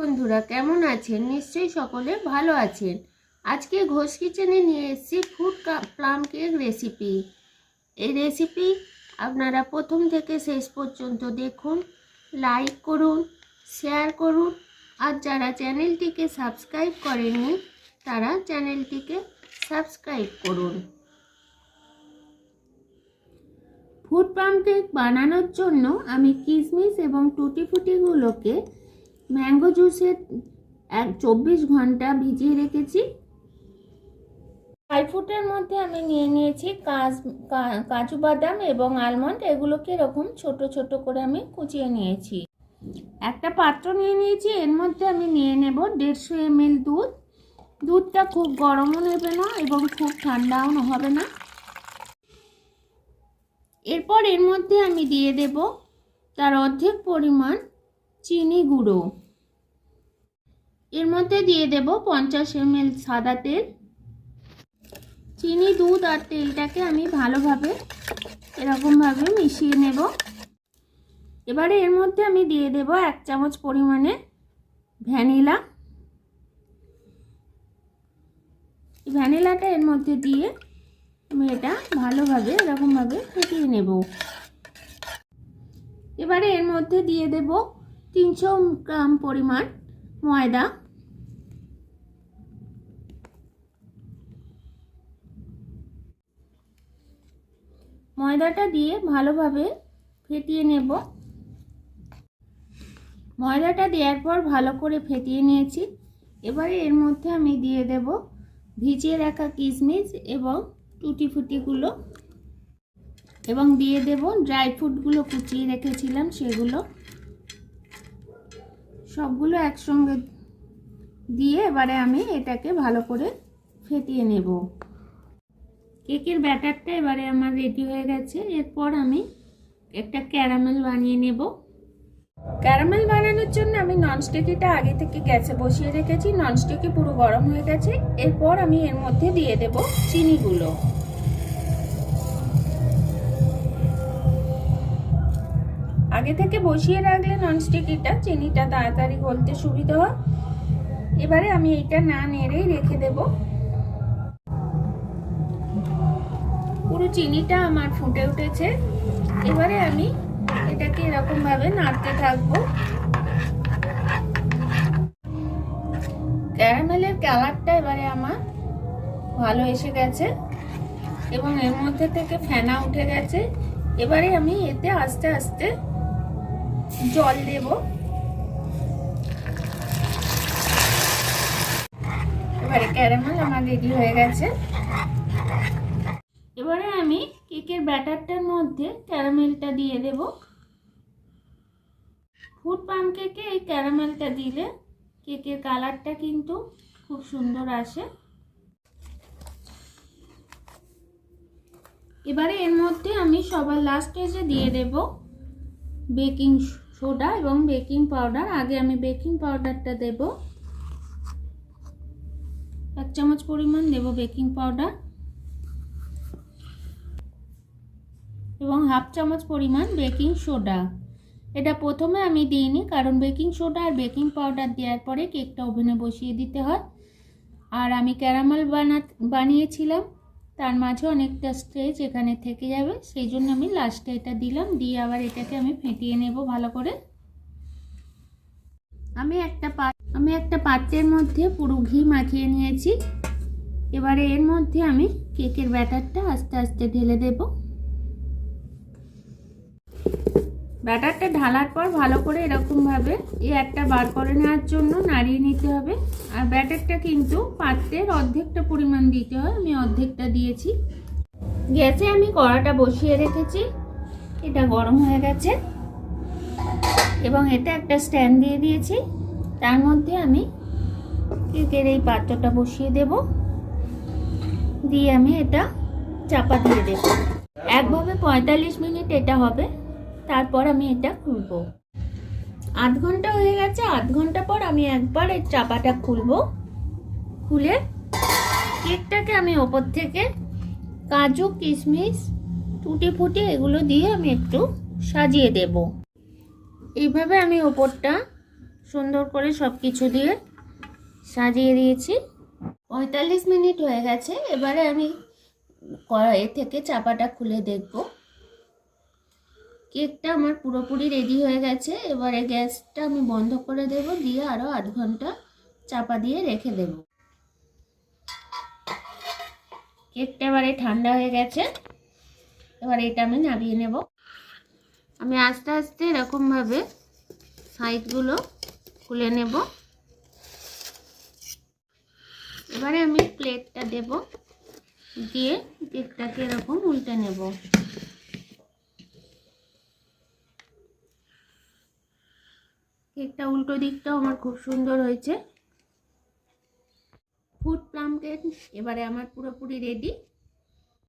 বন্ধুরা, কেমন আছেন? নিশ্চয়ই সকলে ভালো আছেন। আজকে ঘোষ কিচেনে নিয়ে এসেছি ফুড প্লাম কেক রেসিপি এই রেসিপি আপনারা প্রথম থেকে শেষ পর্যন্ত দেখুন লাইক করুন শেয়ার করুন, আর যারা চ্যানেলটিকে সাবস্ক্রাইব করেননি, তারা চ্যানেলটিকে সাবস্ক্রাইব করুন। ফুড পাম কেক বানানোর জন্য আমি কিশমিশ এবং টুটি ফুটিগুলোকে ম্যাঙ্গো জুসে এক চব্বিশ ঘণ্টা ভিজিয়ে রেখেছি। ড্রাই ফ্রুটের মধ্যে আমি নিয়ে নিয়েছি কাজ কাজু বাদাম এবং আলমন্ড এগুলোকে এরকম ছোট ছোট করে আমি কুচিয়ে নিয়েছি। একটা পাত্র নিয়ে নিয়েছি, এর মধ্যে আমি নিয়ে নেব দেড়শো এমএল দুধ। দুধটা খুব গরমও নেবে না এবং খুব ঠান্ডাও হবে না। এরপর এর মধ্যে আমি দিয়ে দেব তার অর্ধেক পরিমাণ চিনি গুঁড়ো। এর মধ্যে দিয়ে দেব পঞ্চাশ এমএল সাদা তেল। চিনি, দুধ আর তেলটাকে আমি ভালোভাবে, এরকমভাবে মিশিয়ে নেব। এবারে এর মধ্যে আমি দিয়ে দেব এক চামচ পরিমাণে ভ্যানিলা। ভ্যানিলাটা এর মধ্যে দিয়ে আমি এটা ভালোভাবে, এরকমভাবে ফেটিয়ে নেব। এবারে এর মধ্যে দিয়ে দেব তিনশো গ্রাম পরিমাণ ময়দা। ময়দাটা দিয়ে ভালোভাবে ফেটিয়ে নেব। ময়দাটা দেওয়ার পর ভালো করে ফেটিয়ে নিয়েছি। এবারে এর মধ্যে আমি দিয়ে দেব ভিজিয়ে রাখা কিশমিশ এবং টুটি ফুটিগুলো এবং দিয়ে দেব ড্রাই ফ্রুটগুলো কুচিয়ে রেখেছিলাম সেগুলো। সবগুলো একসঙ্গে দিয়ে এবারে আমি এটাকে ভালো করে ফেটিয়ে নেব। কেকের ব্যাটারটা এবারে আমার রেডি হয়ে গেছে। এরপর আমি একটা ক্যারামেল বানিয়ে নেব। ক্যারামেল বানানোর জন্য আমি ননস্টিকিটা আগে থেকে গ্যাসে বসিয়ে রেখেছি। ননস্টিকি পুরো গরম হয়ে গেছে। এরপর আমি এর মধ্যে দিয়ে দেব চিনিগুলো। আগে থেকে বসিয়ে রাখলে ননস্টিকিটা চিনিটা তাড়াতাড়ি গলতে সুবিধা হয়। এবারে আমি এটা না নেড়েই রেখে দেব। পুরো চিনিটা আমার ফুটে উঠেছে। এবারে আমি এটাকে এরকম ভাবে নাড়তে থাকব। ক্যারামেলের কালারটা এবারে আমার ভালো এসে গেছে এবং এর মধ্যে থেকে ফেনা উঠে গেছে। এবারে আমি এতে আস্তে আস্তে জল দেব। এবারে ক্যারামেল আমার রেডি হয়ে গেছে। এবারে আমি কেকের ব্যাটারটার মধ্যে ক্যারামেলটা দিয়ে দেব। ফুড পাম কেকে এই ক্যারামেলটা দিলে কেকের কালারটা কিন্তু খুব সুন্দর আসে। এবারে এর মধ্যে আমি সবার লাস্ট স্টেজে দিয়ে দেব বেকিং সোডা এবং বেকিং পাউডার। আগে আমি বেকিং পাউডারটা দেব। এক চামচ পরিমাণ দেব বেকিং পাউডার। এবং হাফ চামচ পরিমাণ বেকিং সোডা। এটা প্রথমে আমি দিইনি, কারণ বেকিং সোডা আর বেকিং পাউডার দেওয়ার পরে কেকটা ওভেনে বসিয়ে দিতে হয়। আর আমি ক্যারামেল বানা, বানিয়েছিলাম। তার মাঝে অনেকটা স্ট্রেচ এখানে থেকে যাবে। সেই জন্য আমি লাস্টে এটা দিলাম। দিয়ে আবার এটাকে আমি ফেটিয়ে নেব ভালো করে। আমি একটা আমি একটা পাত্রের মধ্যে পুরো ঘি মাখিয়ে নিয়েছি। এবারে এর মধ্যে আমি কেকের ব্যাটারটা আস্তে আস্তে ঢেলে দেবো। ব্যাটারটা ঢালার পর ভালো করে এরকমভাবে একটা বার করে নেওয়ার জন্য নাড়িয়ে নিতে হবে। আর ব্যাটারটা কিন্তু পাত্রের অর্ধেকটা পরিমাণ দিতে হয়, আমি অর্ধেকটা দিয়েছি। গ্যাসে আমি কড়াটা বসিয়ে রেখেছি, এটা গরম হয়ে গেছে। এবং এটা একটা স্ট্যান্ড দিয়ে দিয়েছি, তার মধ্যে আমি কেকের এই পাত্রটা বসিয়ে দেব। দিয়ে আমি এটা চাপা দিয়ে দেব। একভাবে পঁয়তাল্লিশ মিনিট এটা হবে। তারপর আমি এটা খুলবো। আধ ঘণ্টা হয়ে গেছে, আধ ঘণ্টা পর আমি একবার এই চাপাটা খুলবো। খুলে কেকটাকে আমি ওপর থেকে কাজু, কিশমিশ, টুটি ফুটি এগুলো দিয়ে আমি একটু সাজিয়ে দেব। এইভাবে আমি ওপরটা সুন্দর করে সব কিছু দিয়ে সাজিয়ে দিয়েছি। পঁয়তাল্লিশ মিনিট হয়ে গেছে, এবারে আমি কড়াই থেকে চাপাটা খুলে দেখব। কেকটা আমার পুরোপুরি রেডি হয়ে গেছে। এবারে গ্যাসটা আমি বন্ধ করে দেব, দিয়ে আরও আধ ঘণ্টা চাপা দিয়ে রেখে দেব। কেকটা এবারে ঠান্ডা হয়ে গেছে। এবার এটা আমি নামিয়ে নেব। আমি আস্তে আস্তে এরকমভাবে সাইডগুলো খুলে নেব। এবারে আমি প্লেটটা দেব, দিয়ে কেকটাকে এরকম উল্টে নেব। কেকটা উল্টো দিকটাও আমার খুব সুন্দর হয়েছে। ফুড প্লাম কেক এবারে আমার পুরোপুরি রেডি